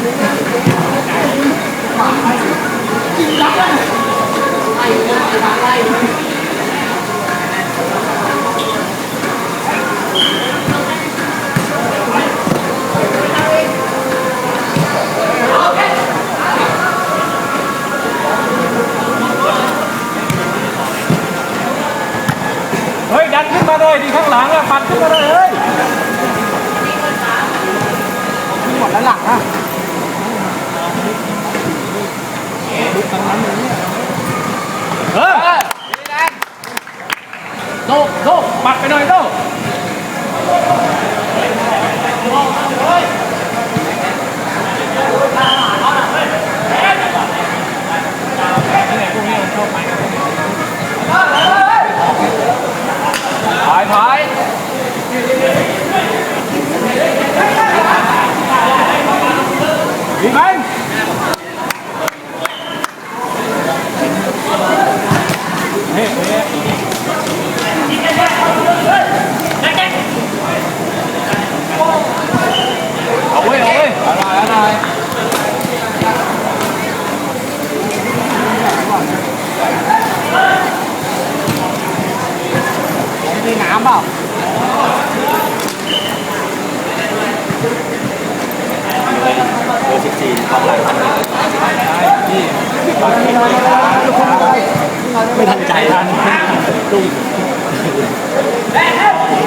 เฮ้ย ดันขึ้นมาเลยดีข้างหลังอะปัดขึ้นมาเลยเฮ้ยหมดแล้วหลังอะ เออโดโดปัดไปหน่อยโดถอยถอยดีไหมเฮ้เฮ้เอาเว้ยเอาเว้ยอะไรอะไร มีน้ำเปล่า เบอร์สิบสี่กองหลังทัน ไม่ทันใจทันตุ้ม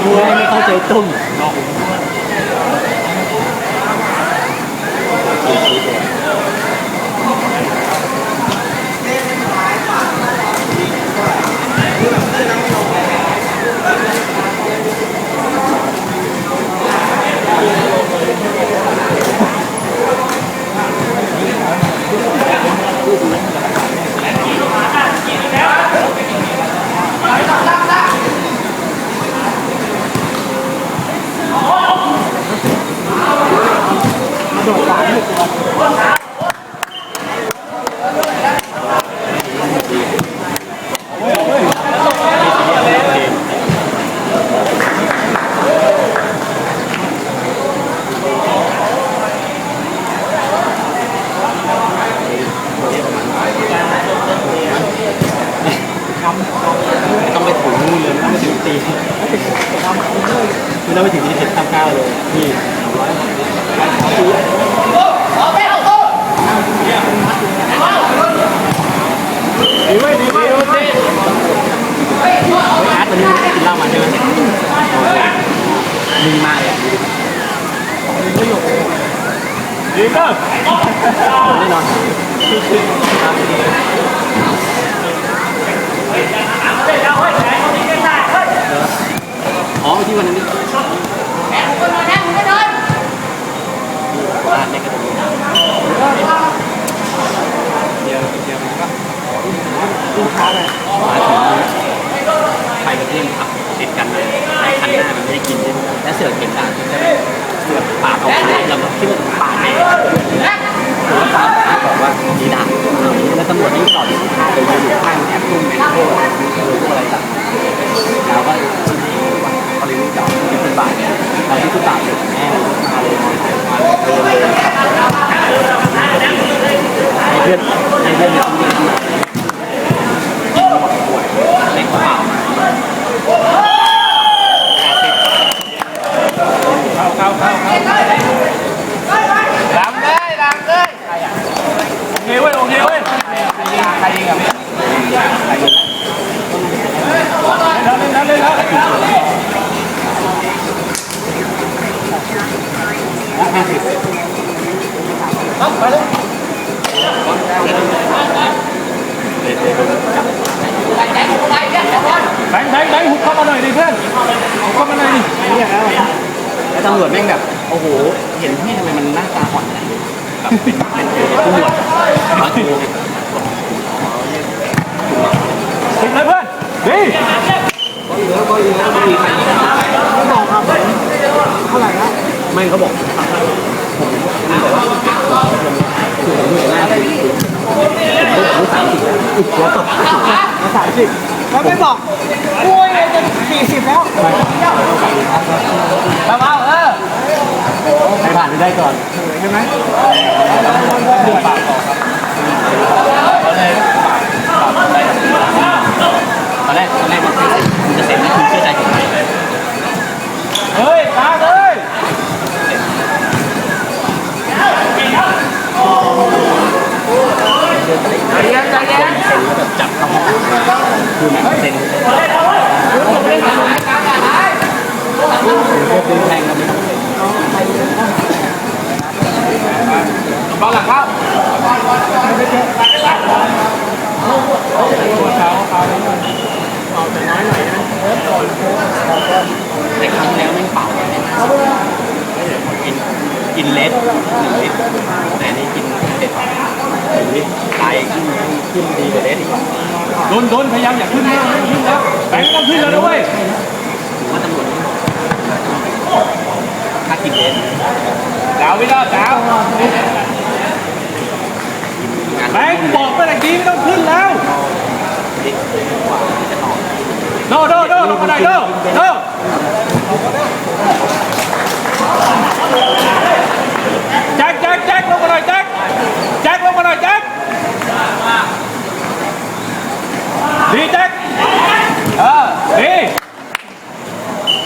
ดูให้ไม่เข้าใจตุ้มต้องไปถึงนู่นเลยไม่ต้องไปถึงตีไม่ต้องไปถึงที่เจ็ดข้ามเก้าเลยนี่ ดีเว้ยดีเว้ยดีเว้ย อาร์ตวันนี้กินเหล้ามาใช่ไหมมีมาเลย ดีก็แน่นอนอ๋อที่วันนั้นนี่อ่าเนี่ยก็จะมีน้ำเดียวเดียวมันก็ลูกค้าเลย มาถึงไปกับเพื่อนขับติดกันเลยคันหน้ามันไม่ได้กินใช่ไหมแล้วเสือกเห็นด่านใช่ไหมเสือกปาดออกไปเราคิดว่าปาดแน่ผมก็ตามหาบอกว่ามีด่านแล้วตำรวจนี่จอดอยู่ข้างเลยยืนอยู่ข้างแอปตุ้มแมนโก้หรือพวกอะไรต่างเราก็เขาเลยจอดที่ฟุตบาทเนี่ยเราที่ฟุตบาทอยู่แม่มาเลยมาเลยเดินเลยให้เพื่อนให้เพื่อนเนี่ยเล็กเปล่า เข้าเข้าเข้าเข้า หลังเลยหลังเลย โอเคเว้ยโอเคเว้ย ใครยิงอะพี่ เล่นแล้วเล่นแล้วเล่นแล้ว เลยเลยจับ แบงค์แบงค์แบงค์หุบเข้ามาหน่อยดิเพื่อนหุบเข้ามาหน่อยดิเนี่ยแล้วแล้วตำรวจแม่งแบบโอ้โห เห็นพี่ทำไมมันหน้าตาอ่อนอะไรแบบเป็นเป็นเป็นตำรวจมาดูติดเลยเพื่อนดีไม่บอกครับเท่าไหร่นะไม่เขาบอกผมบอกว่า คือผมอยู่หน้าผมผมรู้สามสิบอึดหัวตกสามสิบแล้วไม่บอกโอ้ยจะสี่สิบแล้วเบาๆเออใครผ่านไปได้ก่อนใช่ไหม อะไรอย่างเงี้ยคนเซ็นก็แบบจับเขาคือเซ็นคือพวกคุณแทงเราไม่ ขึ้นขึ้นดีกว่าเลสอีกโดนโดนพยายามอย่าขึ้นนะไม่ขึ้นแล้วแบงค์ต้องขึ้นแล้วนะเว้ยถือว่าตำรวจไม่บอกถ้ากินเลสดาวไม่รอดดาวงานแบงค์บอกเมื่อไหร่กี้ไม่ต้องขึ้นแล้วเด็กกว่าที่จะนอนโดโดโดลงมาหน่อยโดโดแจ็คแจ็คแจ็คลงมาหน่อยแจ็คแจ็คลงมาหน่อยแจ็ค ดีแจ็คเออดี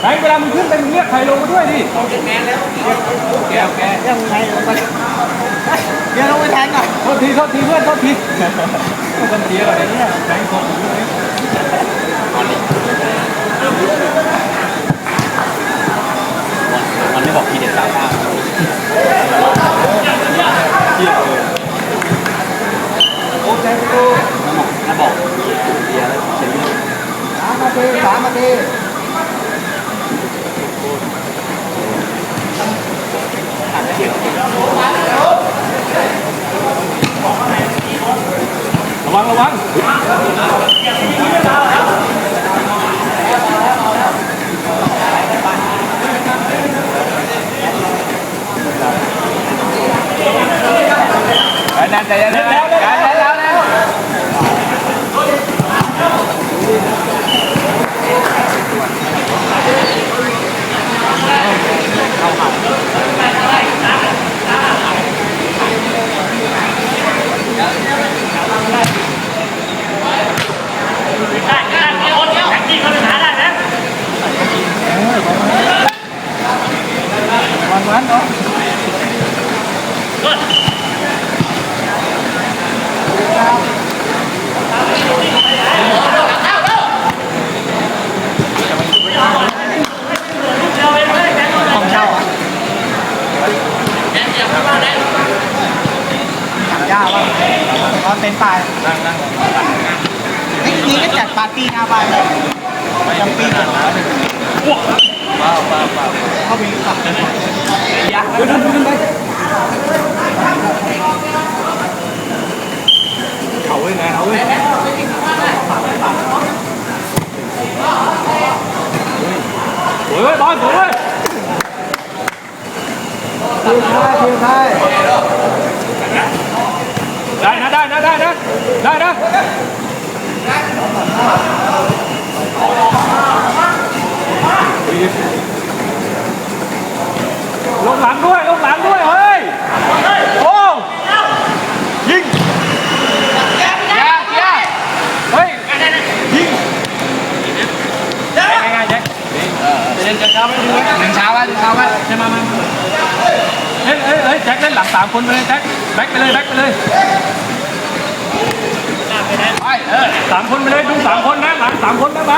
แบงค์เวลามึงขึ้นไปมึงเรียกใครลงมาด้วยดิแกแกยังไงลงไปเดี๋ยวลงไปแทงก่อนโทษทีโทษทีเพื่อนโทษทีต้องเสียก่อนเนี่ยแบงค์ของผมเลยมันไม่บอกทีเด็ดสาวข้าว โอเคประตู ถ้าบอกเดียแล้วเฉย สามนา ทีสามนาทีระวังระวังนั่นใจเย็นแล้วแล้วแล้วแล้ววันวันเนาะ ของเช่าอะถามย่าว่า เขาเต็นท์ไปนั่งนั่งไอ้นี้ก็จัดปาร์ตี้หน้าบ้านเลยจำปีกันว้าวว้าวว้าวเขามีขับขึ้นขึ้นไปเอาไว้ไงเอาไว้โอ้ยบอลสวย ทีมไทยทีมไทย ได้นะได้ นะได้นะได้นะลงหลังด้วยลงหลังด้วยเฮ้ยโอ้ยิงยายา เฮ้ยยิงง่ายๆแจ็คเล่นจะเช้าไหมดูไหมหนึ่งเช้าไหมหนึ่งเช้าไหมใช่ไหมมาเฮ้ยเฮ้ยเฮ้ยแจ็คเล่นหลังสามคนไปเลยแจ็คแบ็คไปเลยแบ็คไปเลยไปเออสามคนไปเลยดูสามคนนะหลังสามคนนะไป